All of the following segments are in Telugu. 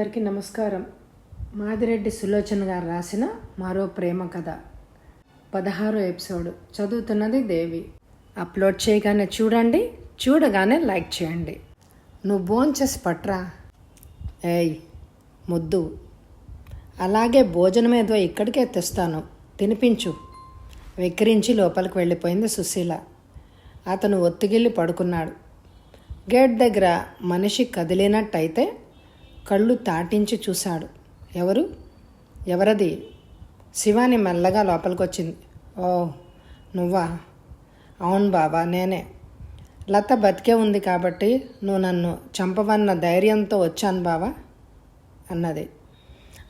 అందరికీ నమస్కారం. మాదిరెడ్డి సులోచన గారు రాసిన మరో ప్రేమ కథ. పదహారో ఎపిసోడ్. చదువుతున్నది దేవి. అప్లోడ్ చేయగానే చూడండి చూడగానే లైక్ చేయండి. నువ్వు భోంచేసి పట్రా. ఏయ్ ముద్దు. అలాగే భోజనం ఏదో ఇక్కడికే తెస్తాను. తినిపించు. వెక్కిరించి లోపలికి వెళ్ళిపోయింది సుశీల. అతను ఒత్తిగిల్లి పడుకున్నాడు. గేట్ దగ్గర మనిషి కదిలినట్టయితే కళ్ళు తాటించి చూశాడు. ఎవరు? ఎవరది? శివాని మెల్లగా లోపలికి వచ్చింది ఓ నువ్వా? అవును బాబా నేనే. లత బతికే ఉంది కాబట్టి నువ్వు నన్ను చంపవన్న ధైర్యంతో వచ్చాను బావా అన్నది.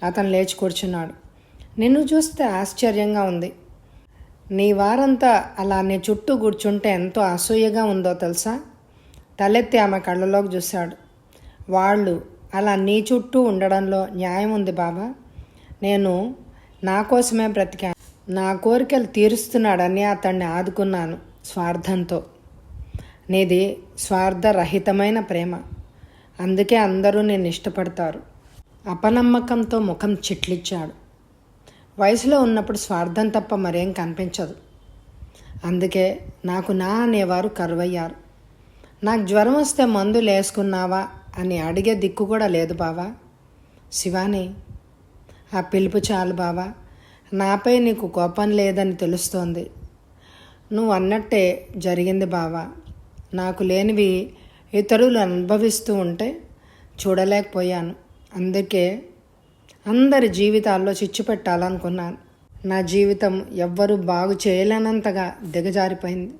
అతను లేచి కూర్చున్నాడు. నిన్ను చూస్తే ఆశ్చర్యంగా ఉంది. నీ వారంతా అలా నీ చుట్టూ కూర్చుంటే ఎంతో అసూయగా ఉందో తెలుసా? తలెత్తి ఆమె కళ్ళలోకి చూశాడు. వాళ్ళు అలా నీ చుట్టూ ఉండడంలో న్యాయం ఉంది బాబా. నేను నా కోసమే బ్రతికా నా కోరికలు తీరుస్తున్నాడని అతన్ని ఆదుకున్నాను స్వార్థంతో. నీది స్వార్థరహితమైన ప్రేమ. అందుకే అందరూ నేను ఇష్టపడతారు. అపనమ్మకంతో ముఖం చిట్లిచ్చాడు. వయసులో ఉన్నప్పుడు స్వార్థం తప్ప మరేం కనిపించదు. అందుకే నాకు నా అనేవారు కరువయ్యారు. నాకు జ్వరం వస్తే మందులు వేసుకున్నావా అని అడిగే దిక్కు కూడా లేదు బావా. శివాని ఆ పిలుపు చాలు బావా. నాపై నీకు కోపం లేదని తెలుస్తోంది. నువ్వు అన్నట్టే జరిగింది బావా. నాకు లేనివి ఇతరులు అనుభవిస్తూ ఉంటే చూడలేకపోయాను. అందుకే అందరి జీవితాల్లో చిచ్చు పెట్టాలనుకున్నాను. నా జీవితం ఎవ్వరూ బాగు చేయలేనంతగా దిగజారిపోయింది.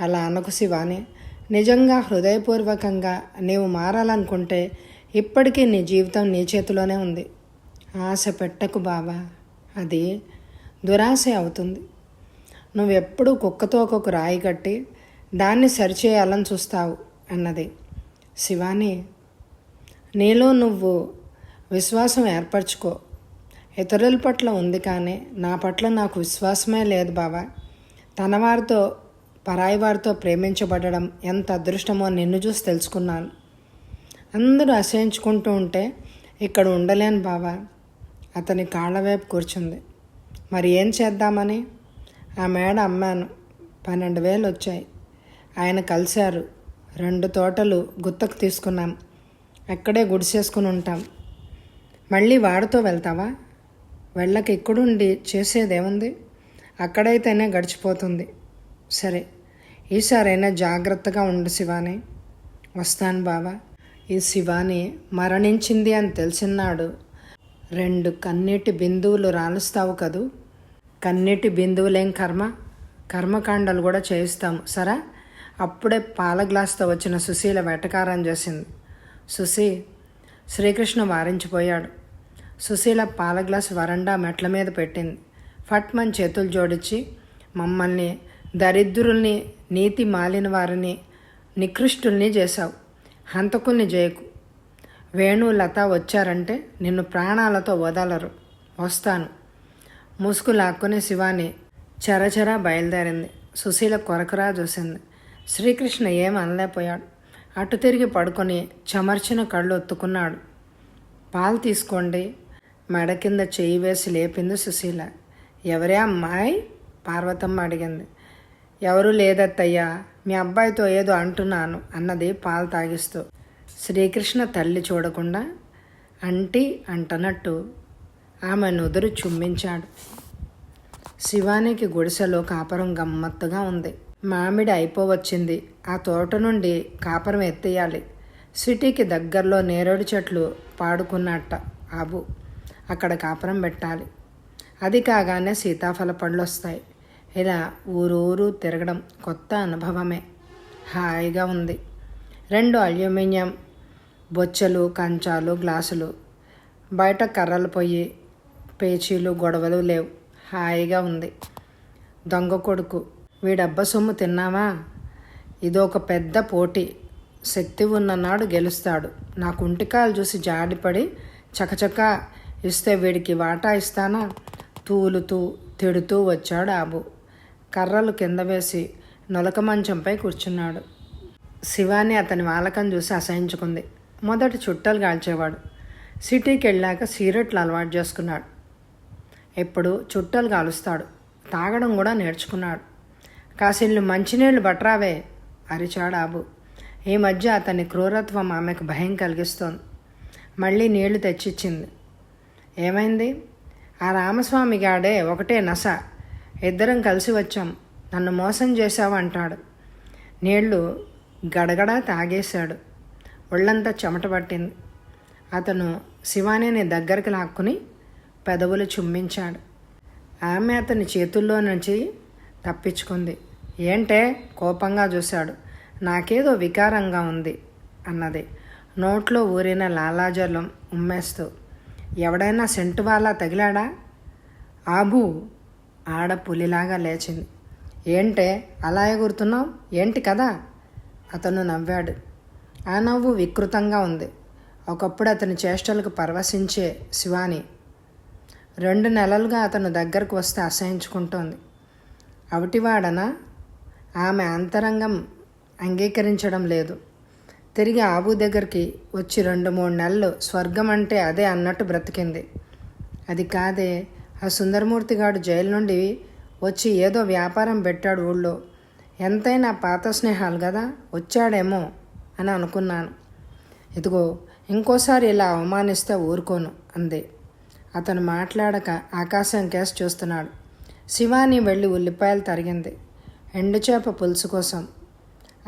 అలా అనకు శివాని. నిజంగా హృదయపూర్వకంగా నీవు మారాలనుకుంటే ఇప్పటికీ నీ జీవితం నీ చేతిలోనే ఉంది. ఆశ పెట్టకు బావా. అది దురాశ అవుతుంది. నువ్వెప్పుడూ కుక్కతో ఒక రాయి కట్టి దాన్ని సరిచేయాలని చూస్తావు అన్నది. శివాని నీలో నువ్వు విశ్వాసం ఏర్పరచుకో. ఇతరుల పట్ల ఉంది కానీ నా పట్ల నాకు విశ్వాసమే లేదు బావా. తన వారితో పరాయి వారితో ప్రేమించబడడం ఎంత అదృష్టమో నిన్ను చూసి తెలుసుకున్నాను. అందరూ అసహించుకుంటూ ఉంటే ఇక్కడ ఉండలేను బావా. అతని కాళ్ళ వైపు కూర్చుంది. మరి ఏం చేద్దామని? ఆ మేడ అమ్మాను. పన్నెండు వేలు వచ్చాయి. ఆయన కలిశారు. రెండు తోటలు గుత్తకు తీసుకున్నాం. అక్కడే గుడిసేసుకుని ఉంటాం. మళ్ళీ వాడితో వెళ్తావా? వెళ్ళక ఇక్కడుండి చేసేదేముంది? అక్కడైతేనే గడిచిపోతుంది. సరే ఈసారైనా జాగ్రత్తగా ఉండు శివాని. వస్తాను బావా. ఈ శివాని మరణించింది అని తెలిసినాడు రెండు కన్నీటి బిందువులు రాలుస్తావు కదూ. కన్నీటి బిందువులేం కర్మ? కర్మకాండలు కూడా చేయిస్తాము. సరే? అప్పుడే పాల గ్లాస్తో వచ్చిన సుశీల వెటకారం చేసింది. సుశీ శ్రీకృష్ణ వారించిపోయాడు. సుశీల పాల గ్లాస్ వరండా మెట్ల మీద పెట్టింది. ఫట్మన్ చేతులు జోడించి మమ్మల్ని దరిద్రుల్ని నీతి మాలిన వారిని నికృష్టుల్ని చేశావు. హంతకుల్ని జయకు. వేణు లత వచ్చారంటే నిన్ను ప్రాణాలతో వదలరు. వస్తాను. ముసుగు లాక్కుని శివాని చరచరా బయలుదేరింది. సుశీల కొరకరా చూసింది. శ్రీకృష్ణ ఏం అనలేకపోయాడు. అటు తిరిగి పడుకొని చెమర్చిన కళ్ళు ఒత్తుకున్నాడు. పాలు తీసుకోండి. మెడ కింద చేయి వేసి లేపింది సుశీల. ఎవరే అమ్మాయి? పార్వతమ్మ అడిగింది. ఎవరు లేదత్తయ్యా మీ అబ్బాయితో ఏదో అంటున్నాను అన్నది పాలు తాగిస్తూ. శ్రీకృష్ణ తల్లి చూడకుండా అంటి అంటనట్టు ఆమె నుదురు చుమ్మించాడు. శివానికి గుడిసెలో కాపరం గమ్మత్తుగా ఉంది. మామిడి అయిపోవచ్చింది. ఆ తోట నుండి కాపరం ఎత్తేయాలి. సిటీకి దగ్గరలో నేరేడు చెట్లు పాడుకున్నట్ట ఆబు. అక్కడ కాపురం పెట్టాలి. అది కాగానే సీతాఫల పళ్ళు వస్తాయి ఇలా ఊరూరు తిరగడం కొత్త అనుభవమే. హాయిగా ఉంది. రెండు అల్యూమినియం బొచ్చెలు కంచాలు గ్లాసులు. బయట కర్రలు పొయ్యి పేచీలు గొడవలు లేవు. హాయిగా ఉంది. దొంగ కొడుకు. వీడబ్బ సొమ్ము తిన్నావా? ఇదొక పెద్ద పోటీ. శక్తి ఉన్ననాడు గెలుస్తాడు. నా కుంటికాలు చూసి జాడిపడి చకచక ఇస్తే వీడికి వాటా ఇస్తానా? తూలుతూ తిడుతూ వచ్చాడు ఆబు. కర్రలు కింద వేసి నొలక మంచంపై కూర్చున్నాడు. శివాని అతని వాలకం చూసి అసహించుకుంది మొదటి చుట్టాలు కాల్చేవాడు. సిటీకి వెళ్ళాక సిగరెట్లు అలవాటు చేసుకున్నాడు. ఎప్పుడు చుట్టాలు కాలుస్తాడు. తాగడం కూడా నేర్చుకున్నాడు. కాసిల్లు మంచినీళ్ళు బట్రావే అరిచాడు ఆబు. ఈ మధ్య అతని క్రూరత్వం ఆమెకు భయం కలిగిస్తోంది. మళ్ళీ నీళ్ళు తెచ్చిచ్చింది. ఏమైంది? ఆ రామస్వామి గాడే ఒకటే నస. ఇద్దరం కలిసి వచ్చాం. నన్ను మోసం చేశావు అంటాడు. నీళ్ళు గడగడ తాగేశాడు. ఒళ్ళంతా చెమట పట్టింది. అతను శివానిని దగ్గరికి లాక్కుని పెదవులు చుమ్మించాడు. ఆమె అతని చేతుల్లో నుంచి తప్పించుకుంది. ఏంటే? కోపంగా చూశాడు. నాకేదో వికారంగా ఉంది అన్నది. నోట్లో ఊరిన లాలాజలం ఉమ్మేస్తూ ఎవడైనా సెంటు వాళ్ళ తగిలాడా? ఆబు ఆడ పులిలాగా లేచింది. ఏంటే అలా ఎగురుతున్నావు? ఏంటి కదా అతను నవ్వాడు. ఆ నవ్వు వికృతంగా ఉంది. ఒకప్పుడు అతని చేష్టలకు పరవశించే శివాని. రెండు నెలలుగా అతను దగ్గరకు వస్తే అసహించుకుంటోంది. అవిటివాడన? ఆమె అంతరంగం అంగీకరించడం లేదు. తిరిగి ఆబు దగ్గరికి వచ్చి రెండు మూడు నెలలు స్వర్గం అంటే అదే అన్నట్టు బ్రతికింది. అది కాదే ఆ సుందరమూర్తి గాడు జైలు నుండి వచ్చి ఏదో వ్యాపారం పెట్టాడు ఊళ్ళో. ఎంతైనా పాత స్నేహాలు కదా వచ్చాడేమో అని అనుకున్నాను. ఇదిగో ఇంకోసారి ఇలా అవమానిస్తే ఊరుకోను అంది. అతను మాట్లాడక ఆకాశం కేసు చూస్తున్నాడు. శివాని వెళ్ళి ఉల్లిపాయలు తరిగింది. ఎండుచేప పులుసు కోసం.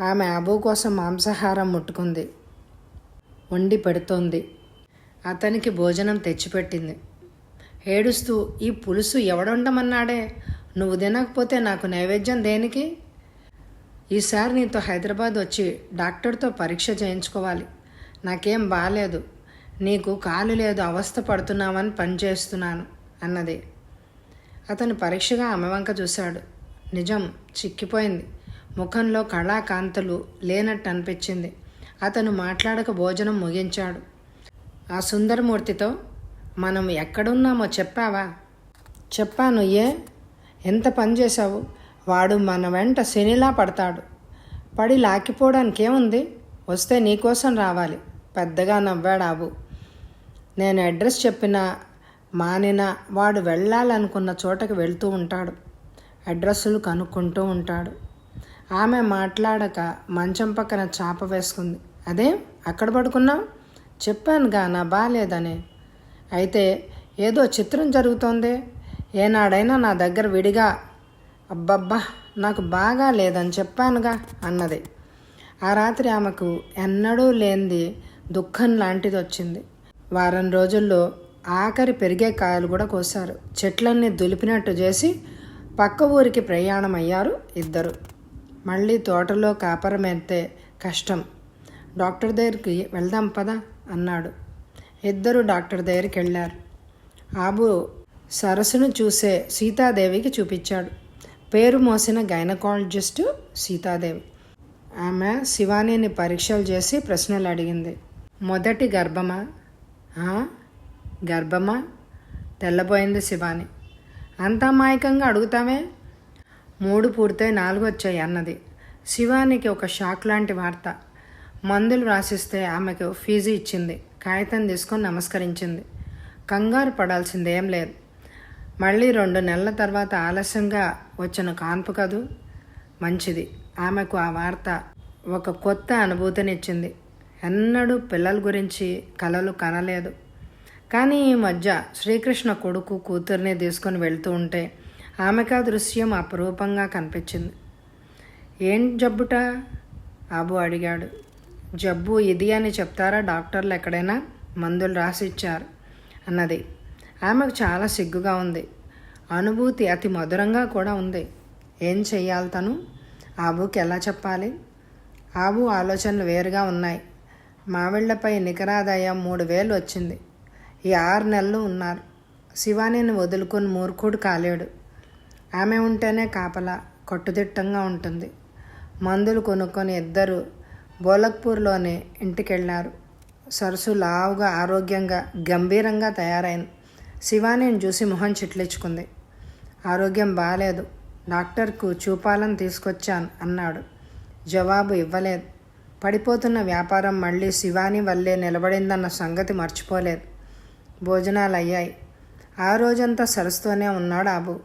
ఆమె అబూ కోసం మాంసాహారం ముట్టుకుంది. వండి పెడుతోంది. అతనికి భోజనం తెచ్చిపెట్టింది. ఏడుస్తూ ఈ పులుసు ఎవడుండమన్నాడే? నువ్వు తినకపోతే నాకు నైవేద్యం దేనికి? ఈసారి నీతో హైదరాబాద్ వచ్చి డాక్టర్తో పరీక్ష చేయించుకోవాలి. నాకేం బాగాలేదు నీకు కాలు లేదు అవస్థ పడుతున్నామని పని చేస్తున్నాను అన్నది. అతను పరీక్షగా ఆమె వంక చూశాడు. నిజం చిక్కిపోయింది. ముఖంలో కళాకాంతులు లేనట్టు అనిపించింది అతను మాట్లాడక భోజనం ముగించాడు. ఆ సుందరమూర్తితో మనం ఎక్కడున్నామో చెప్పావా? చెప్పాను ఏ? ఎంత పని చేశావు? వాడు మన వెంట శనిలా పడతాడు. పడి లాక్కిపోవడానికి ఏముంది వస్తే నీకోసం రావాలి. పెద్దగా నవ్వాడు నేను అడ్రస్ చెప్పినా మానినా వాడు వెళ్ళాలనుకున్న చోటకి వెళ్తూ ఉంటాడు. అడ్రస్సులు కనుక్కుంటూ ఉంటాడు. ఆమె మాట్లాడక మంచం పక్కన చాప వేసుకుంది. అదే? అక్కడ పడుకున్నావు? చెప్పానుగా నా బాగాలేదని అయితే ఏదో చిత్రం జరుగుతోంది. ఏనాడైనా నా దగ్గర విడిగా అబ్బబ్బా నాకు బాగా లేదని చెప్పానుగా అన్నది. ఆ రాత్రి ఆమెకు ఎన్నడూ లేనిది దుఃఖం లాంటిది వచ్చింది వారం రోజుల్లో ఆఖరి పెరిగే కాయలు కూడా కోసారు చెట్లన్నీ దులిపినట్టు చేసి పక్క ఊరికి ప్రయాణం అయ్యారు ఇద్దరు. మళ్ళీ తోటలో కాపరం ఎత్తే కష్టం. డాక్టర్ దగ్గరికి వెళ్దాం పదా అన్నాడు. ఇద్దరు డాక్టర్ దగ్గరికి వెళ్ళారు. ఆబు సరస్సును చూసే సీతాదేవికి చూపించాడు. పేరు మోసిన గైనకాలజిస్టు సీతాదేవి. ఆమె శివానీని పరీక్షలు చేసి ప్రశ్నలు అడిగింది. మొదటి గర్భమా? గర్భమా? తెల్లబోయింది శివాని. అంత అమాయకంగా అడుగుతామే మూడు పూర్తయి నాలుగు వచ్చాయి అన్నది. శివానికి ఒక షాక్ లాంటి వార్త. మందులు రాసిస్తే ఆమెకు ఫీజు ఇచ్చింది. కాగితం తీసుకొని నమస్కరించింది. కంగారు పడాల్సిందేం లేదు. మళ్ళీ రెండు నెలల తర్వాత ఆలస్యంగా వచ్చిన కాన్పు కదూ? మంచిది. ఆమెకు ఆ వార్త ఒక కొత్త అనుభూతినిచ్చింది. ఎన్నడూ పిల్లల గురించి కలలు కనలేదు. కానీ ఈ మధ్య శ్రీకృష్ణ కొడుకు కూతుర్ని తీసుకొని వెళ్తూ ఉంటే ఆమెకు ఆ దృశ్యం అపురూపంగా కనిపించింది. ఏం జబ్బుట? ఆబు అడిగాడు. జబ్బు ఇది అని చెప్తారా డాక్టర్లు ఎక్కడైనా? మందులు రాసి ఇచ్చారు అన్నది. ఆమెకు చాలా సిగ్గుగా ఉంది. అనుభూతి అతి మధురంగా కూడా ఉంది. ఏం చెయ్యాలి తను? ఆబుకి ఎలా చెప్పాలి? ఆబు ఆలోచనలు వేరుగా ఉన్నాయి. మావిళ్ళపై నికరాదాయం మూడు వేలు వచ్చింది. ఈ ఆరు నెలలు ఉన్నారు. శివానిని వదులుకొని మూర్ఖుడు కాలేడు. ఆమె ఉంటేనే కాపలా కట్టుదిట్టంగా ఉంటుంది. మందులు కొనుక్కొని ఇద్దరు బోలక్పూర్లోనే ఇంటికెళ్ళారు సరస్సు లావుగా ఆరోగ్యంగా గంభీరంగా తయారైంది. శివానిని చూసి మొహం చిట్లించుకుంది. ఆరోగ్యం బాగాలేదు డాక్టర్కు చూపాలని తీసుకొచ్చాను అన్నాడు. జవాబు ఇవ్వలేదు. పడిపోతున్న వ్యాపారం మళ్ళీ శివాని వల్లే నిలబడిందన్న సంగతి మర్చిపోలేదు. భోజనాలు అయ్యాయి ఆ రోజంతా సరస్సుతోనే ఉన్నాడు ఆబు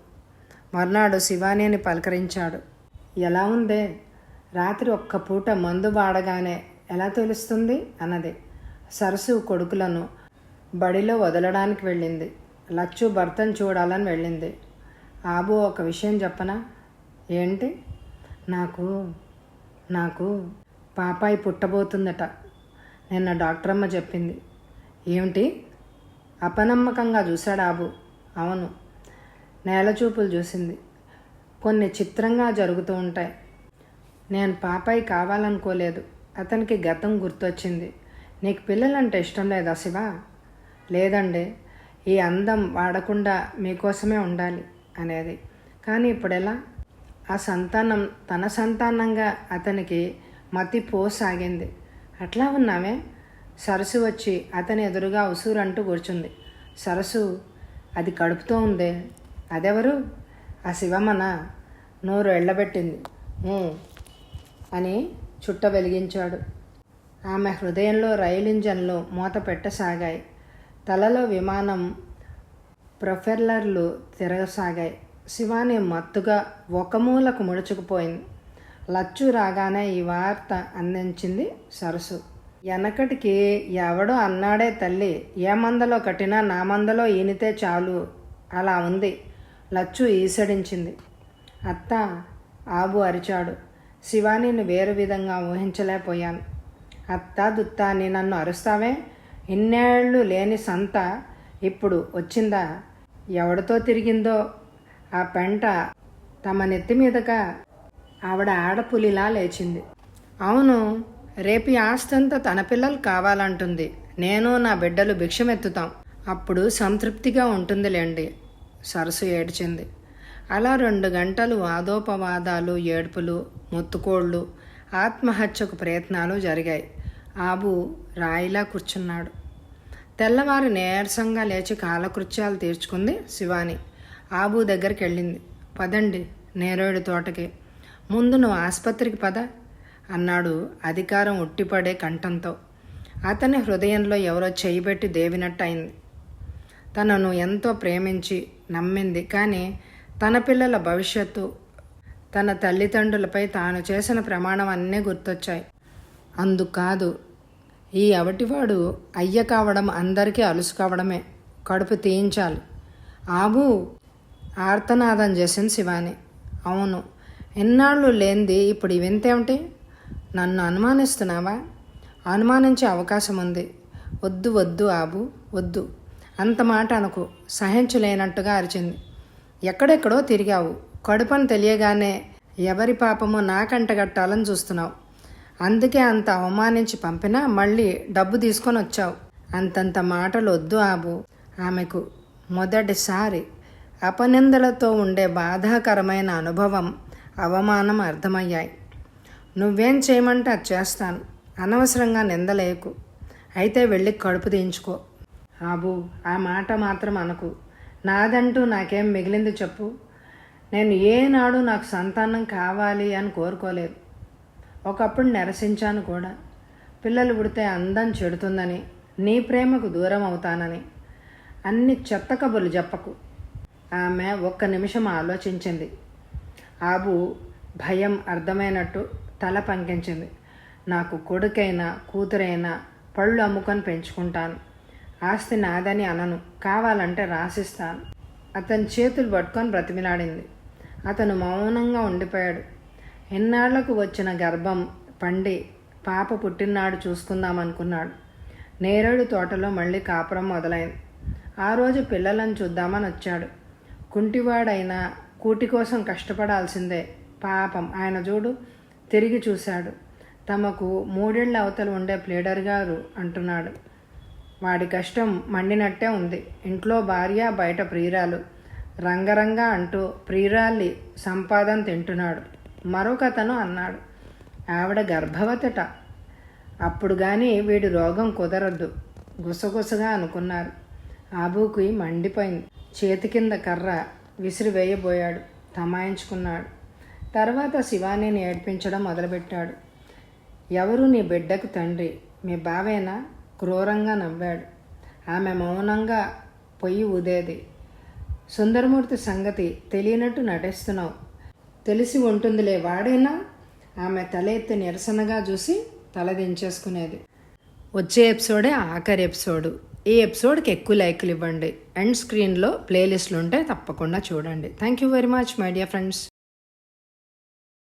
మర్నాడు శివానీని పలకరించాడు. ఎలా ఉందే? రాత్రి ఒక్క పూట మందు వాడగానే ఎలా తెలుస్తుంది? అన్నది. సరస్సు కొడుకులను బడిలో వదలడానికి వెళ్ళింది. లచ్చు భర్తను చూడాలని వెళ్ళింది. ఆబు ఒక విషయం చెప్పనా? ఏంటి? నాకు నాకు పాపాయి పుట్టబోతుందట. నిన్న డాక్టర్ అమ్మ చెప్పింది. ఏమిటి? అపనమ్మకంగా చూశాడు ఆబు. అవును. నేలచూపులు చూసింది. కొన్ని చిత్రంగా జరుగుతూ ఉంటాయి. నేను పాపాయి కావాలనుకోలేదు. అతనికి గతం గుర్తొచ్చింది. నీకు పిల్లలంటే ఇష్టం లేదా శివ? లేదండి. ఈ అందం వాడకుండా మీకోసమే ఉండాలి అనేది. కానీ ఇప్పుడెలా? ఆ సంతానం తన సంతానంగా అతనికి మతి పోసాగింది. అట్లా ఉన్నామే సరస్సు వచ్చి అతని ఎదురుగా ఉసూరంటూ కూర్చుంది. సరస్సు అది కడుపుతో ఉందే. అదెవరు? ఆ శివమన నోరు ఎళ్ళబెట్టింది. అని చుట్ట వెలిగించాడు. ఆమె హృదయంలో రైలు ఇంజన్లు మూత పెట్టసాగాయి. తలలో విమానం ప్రొఫెల్లర్లు తిరగసాగాయి. శివాని మత్తుగా ఒక మూలకు ముడుచుకుపోయింది. లచ్చు రాగానే ఈ వార్త అందించింది సరస్సు వెనకటికి ఎవడో అన్నాడే తల్లి ఏ మందలో కట్టినా నా మందలో ఈనితే చాలు అలా ఉంది లచ్చు ఈసడించింది. అత్త ఆబు అరిచాడు. శివానీని వేరు విధంగా ఊహించలేకపోయాను. అత్తా దుత్తా అని నన్ను అరుస్తావే? ఇన్నేళ్ళు లేని సంత ఇప్పుడు వచ్చిందా? ఎవడితో తిరిగిందో? ఆ పెంట తమ నెత్తి మీదగా ఆవిడ ఆడపులిలా లేచింది. అవును రేపు ఈ ఆస్తంతా తన పిల్లలు కావాలంటుంది. నేను నా బిడ్డలు భిక్షమెత్తుతాం. అప్పుడు సంతృప్తిగా ఉంటుందిలేండి సరస్సు ఏడ్చింది. అలా రెండు గంటలు వాదోపవాదాలు ఏడుపులు ముత్తుకోళ్ళు ఆత్మహత్యకు ప్రయత్నాలు జరిగాయి. ఆబు రాయిలా కూర్చున్నాడు. తెల్లవారు నీరసంగా లేచి కాలకృత్యాలు తీర్చుకుంది శివాని. ఆబు దగ్గరికి వెళ్ళింది పదండి నేరేడు తోటకి. ముందు నువ్వు ఆసుపత్రికి పద అన్నాడు అధికారం ఉట్టిపడే కంఠంతో. అతని హృదయంలో ఎవరో చేయిబెట్టి దేవినట్టు అయింది తనను ఎంతో ప్రేమించి నమ్మింది కానీ తన పిల్లల భవిష్యత్తు తన తల్లిదండ్రులపై తాను చేసిన ప్రమాణం అన్నీ గుర్తొచ్చాయి. అందుకాదు ఈ అవటివాడు అయ్య కావడం అందరికీ అలుసు కావడమే కడుపు తీయించాలి. ఆబు ఆర్తనాదం చేసింది శివాని. అవును ఎన్నాళ్ళు లేనిది ఇప్పుడు ఇవెంతేమిటి నన్ను అనుమానిస్తున్నావా? అనుమానించే అవకాశం ఉంది వద్దు వద్దు ఆబు వద్దు. అంత మాట అనుకు. సహించలేనట్టుగా అరిచింది. ఎక్కడెక్కడో తిరిగావు. కడుపని తెలియగానే ఎవరి పాపమో నాకంటగట్టాలని చూస్తున్నావు. అందుకే అంత అవమానించి పంపినా మళ్ళీ డబ్బు తీసుకొని వచ్చావు. అంతంత మాటలు వద్దు ఆబు. ఆమెకు మొదటిసారి అపనిందలతో ఉండే బాధాకరమైన అనుభవం అవమానం అర్థమయ్యాయి. నువ్వేం చేయమంటే అది చేస్తాను. అనవసరంగా నిందలేకు అయితే వెళ్ళి కడుపు తీయించుకో. ఆబు ఆ మాట మాత్రం అనకు. నాదంటూ నాకేం మిగిలింది చెప్పు. నేను ఏనాడు నాకు సంతానం కావాలి అని కోరుకోలేదు. ఒకప్పుడు నిరసించాను కూడా. పిల్లలు పుడితే అందం చెడుతుందని నీ ప్రేమకు దూరం అవుతానని. అన్ని చెత్త కబుర్లు చెప్పకు. ఆమె ఒక్క నిమిషం ఆలోచించింది. ఆబు భయం అర్థమైనట్టు తల పంకించింది. నాకు కొడుకైనా కూతురైనా పళ్ళు అమ్ముకొని పెంచుకుంటాను. ఆస్తి నాదని అనను. కావాలంటే రాసిస్తాను. అతని చేతులు పట్టుకొని బ్రతిమిలాడింది. అతను మౌనంగా ఉండిపోయాడు. ఎన్నాళ్ళకు వచ్చిన గర్భం పండి పాప పుట్టినాడు చూసుకుందామనుకున్నాడు. నేరేడు తోటలో మళ్ళీ కాపురం మొదలైంది. ఆ రోజు పిల్లలను చూద్దామని వచ్చాడు. కుంటివాడైనా కూటి కోసం కష్టపడాల్సిందే. పాపం. ఆయన చూడు తిరిగి చూశాడు. తమకు మూడేళ్ళ అవతల ఉండే ప్లేడర్ గారు అంటున్నాడు. వాడి కష్టం మండినట్టే ఉంది. ఇంట్లో భార్య బయట ప్రియురాలు. రంగరంగ అంటూ ప్రియురాలి సంపాదన తింటున్నాడు. మరొకతను అన్నాడు ఆవిడ గర్భవతట. అప్పుడు కానీ వీడి రోగం కుదరద్దు గుసగుసగా అనుకున్నారు. ఆబూకి మండిపోయింది. చేతి కింద కర్ర విసిరివేయబోయాడు. తమాయించుకున్నాడు. తర్వాత శివానీని ఏడ్పించడం మొదలుపెట్టాడు. ఎవరు నీ బిడ్డకు తండ్రి? మీ బావేనా? క్రూరంగా నవ్వాడు ఆమె మౌనంగా పొయ్యి ఊదేది. సుందరమూర్తి సంగతి తెలియనట్టు నటిస్తున్నావు. తెలిసి ఉంటుందిలే వాడైనా? ఆమె తల ఎత్తి నిరసనగా చూసి తల దించేసుకునేది. వచ్చే ఎపిసోడే ఆఖరి ఎపిసోడు. ఈ ఎపిసోడ్కి ఎక్కువ లైకులు ఇవ్వండి. ఎండ్ స్క్రీన్లో ప్లేలిస్టులు ఉంటే తప్పకుండా చూడండి. Thank you very much my dear friends.